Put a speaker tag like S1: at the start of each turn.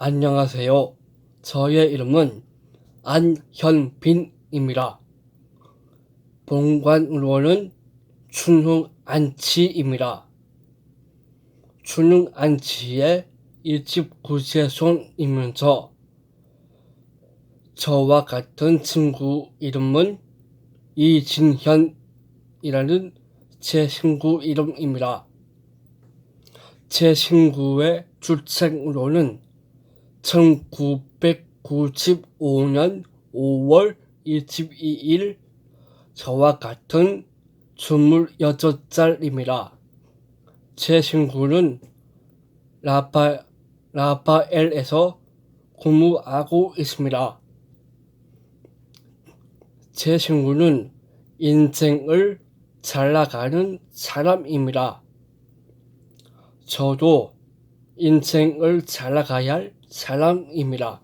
S1: 안녕하세요. 저의 이름은 안현빈입니다. 본관으로는 춘흥안치입니다. 춘흥안치의 일집 구세손이면서 저와 같은 친구 이름은 이진현이라는 제 친구 이름입니다. 제 친구의 출생으로는 1995년 5월 22일 저와 같은 26살입니다. 제 친구는 라파, 라파엘에서 근무하고 있습니다. 제 친구는 인생을 잘 나가는 사람입니다. 저도 인생을 잘 나가야 할 사람입니다.